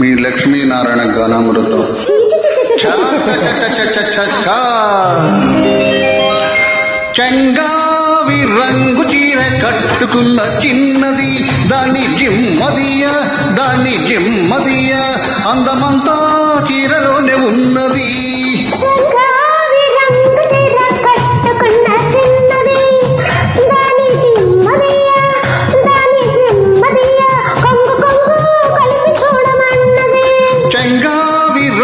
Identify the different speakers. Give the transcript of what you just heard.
Speaker 1: మీ లక్ష్మీనారాయణ గానామృతం చంగావి రంగు చీర కట్టుకున్న చిన్నది దాని జిమ్మదియ దాని జిమ్మదియ అందమంతా చీరలోనే ఉన్నది.